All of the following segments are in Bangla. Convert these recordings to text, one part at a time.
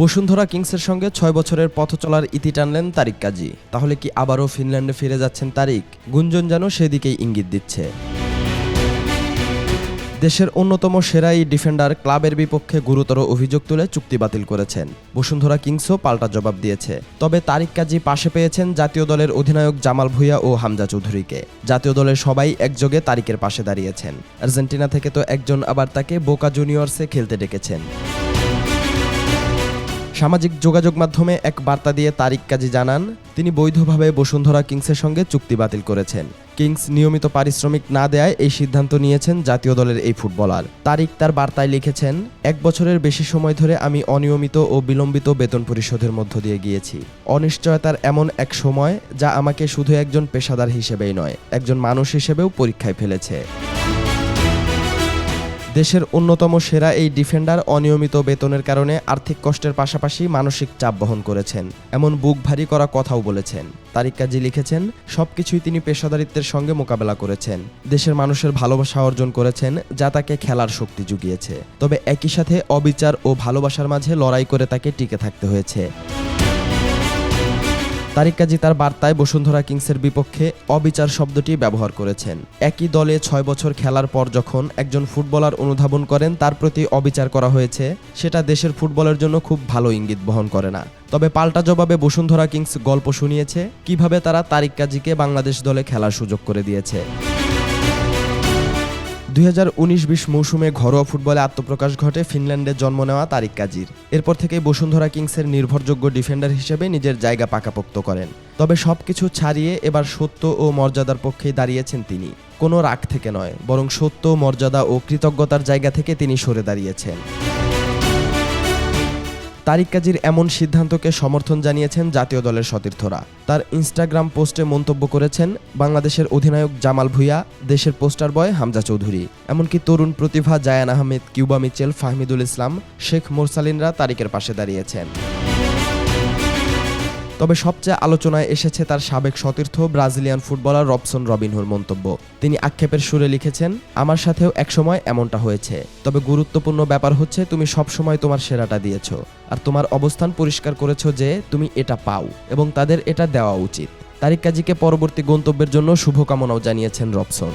বসুন্ধরা কিংসের সঙ্গে ছয় বছরের পথ চলার ইতি টানলেন তারিক কাজী। তাহলে কি আবারও ফিনল্যান্ডে ফিরে যাচ্ছেন তারিক? গুঞ্জন যেন সেদিকেই ইঙ্গিত দিচ্ছে। দেশের অন্যতম সেরা এই ডিফেন্ডার ক্লাবের বিপক্ষে গুরুতর অভিযোগ তুলে চুক্তি বাতিল করেছেন। বসুন্ধরা কিংসও পাল্টা জবাব দিয়েছে। তবে তারিক কাজী পাশে পেয়েছেন জাতীয় দলের অধিনায়ক জামাল ভুঁইয়া ও হামজা চৌধুরীকে। জাতীয় দলের সবাই একযোগে তারিকের পাশে দাঁড়িয়েছেন। আর্জেন্টিনা থেকে তো একজন আবার তাকে বোকা জুনিয়র্সে খেলতে ডেকেছেন। সামাজিক যোগাযোগ মাধ্যমে এক বার্তা দিয়ে তারিক কাজী জানান, তিনি বৈধভাবে বসুন্ধরা কিংসের সঙ্গে চুক্তি বাতিল করেছেন। কিংস নিয়মিত পারিশ্রমিক না দেয়ায় এই সিদ্ধান্ত নিয়েছেন জাতীয় দলের এই ফুটবলার। তারিক তার বার্তায় লিখেছেন, এক বছরের বেশি সময় ধরে আমি অনিয়মিত ও বিলম্বিত বেতন পরিশোধের মধ্য দিয়ে গিয়েছি। অনিশ্চয়তার এমন এক সময় যা আমাকে শুধু একজন পেশাদার হিসেবেই নয়, একজন মানুষ হিসেবেও পরীক্ষায় ফেলেছে। দেশের অন্যতম সেরা এই ডিফেন্ডার অনিয়মিত বেতনের কারণে আর্থিক কষ্টের পাশাপাশি মানসিক চাপ বহন করেছেন। এমন বুক ভারী করা কথাও বলেছেন। তারিক কাজী লিখেছেন, সবকিছুই তিনি পেশাদারিত্বের সঙ্গে মোকাবেলা করেছেন। দেশের মানুষের ভালোবাসা অর্জন করেছেন, যা তাকে খেলার শক্তি জুগিয়েছে। তবে একই সাথে অবিচার ও ভালোবাসার মাঝে লড়াই করে তাকে টিকে থাকতে হয়েছে। তারিক কাজী তার বার্তায় বসুন্ধরা কিংসের বিপক্ষে অবিচার শব্দটি ব্যবহার করেছেন। একই দলে ছয় বছর খেলার পর যখন একজন ফুটবলার অনুধাবন করেন, তার প্রতি অবিচার করা হয়েছে, সেটা দেশের ফুটবলের জন্য খুব ভালো ইঙ্গিত বহন করে না। তবে পাল্টা জবাবে বসুন্ধরা কিংস গল্প শুনিয়েছে, কীভাবে তারা তারিক কাজীকে বাংলাদেশ দলে খেলার সুযোগ করে দিয়েছে। দুই হাজার উনিশ বিশ মৌসুমে ঘরোয়া ফুটবলে আত্মপ্রকাশ ঘটে ফিনল্যান্ডে জন্ম নেওয়া তারিক কাজির। এরপর থেকে বসুন্ধরা কিংসের নির্ভরযোগ্য ডিফেন্ডার হিসেবে নিজের জায়গা পাকাপোক্ত করেন। তবে সব কিছু ছাড়িয়ে এবার সত্য ও মর্যাদার পক্ষেই দাঁড়িয়েছেন তিনি। কোনো রাগ থেকে নয়, বরং সত্য, মর্যাদা ও কৃতজ্ঞতার জায়গা থেকে তিনি সরে দাঁড়িয়েছেন। তারিক কাজীর এমন সিদ্ধান্তকে সমর্থন জানিয়েছেন জাতীয় দলের সতীর্থরা। তার ইনস্টাগ্রাম পোস্টে মন্তব্য করেছেন, বাংলাদেশের অধিনায়ক জামাল ভুইয়া, দেশের পোস্টার বয় হামজা চৌধুরী। এমনকি তরুণ প্রতিভা জায়ান আহমেদ, কিউবা মিচেল, ফাহমিদুল ইসলাম, শেখ মোরসালিনরা তারিকের পাশে দাঁড়িয়েছেন। তবে সবচেয়ে আলোচনায় এসেছে তার সাবেক সতীর্থ ব্রাজিলিয়ান ফুটবলার রবসন রবিনহুর মন্তব্য। তিনি আক্ষেপের সুরে লিখেছেন, আমার সাথেও একসময় এমনটা হয়েছে। তবে গুরুত্বপূর্ণ ব্যাপার হচ্ছে তুমি সবসময় তোমার সেরাটা দিয়েছ। আর তোমার অবস্থান পরিষ্কার করেছ যে তুমি এটা পাও এবং তাদের এটা দেওয়া উচিত। তারিক কাজীকে পরবর্তী গন্তব্যের জন্য শুভকামনাও জানিয়েছেন রবসন।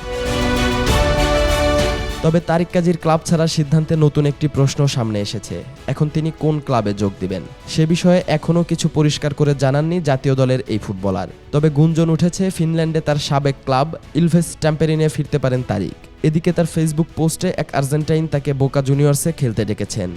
তবে তারিক কাজীর ক্লাব ছাড়ার সিদ্ধান্তে নতুন একটি প্রশ্ন সামনে এসেছে। এখন তিনি কোন ক্লাবে যোগ দিবেন? সে বিষয়ে এখনও কিছু পরিষ্কার করে জানাননি জাতীয় দলের এই ফুটবলার। তবে গুঞ্জন উঠেছে ফিনল্যান্ডে তার সাবেক ক্লাব ইলভেস ট্যাম্পেরিনে ফিরতে পারেন তারিক। এদিকে তার ফেসবুক পোস্টে এক আর্জেন্টাইন তাকে বোকা জুনিয়র্সে খেলতে ডেকেছেন।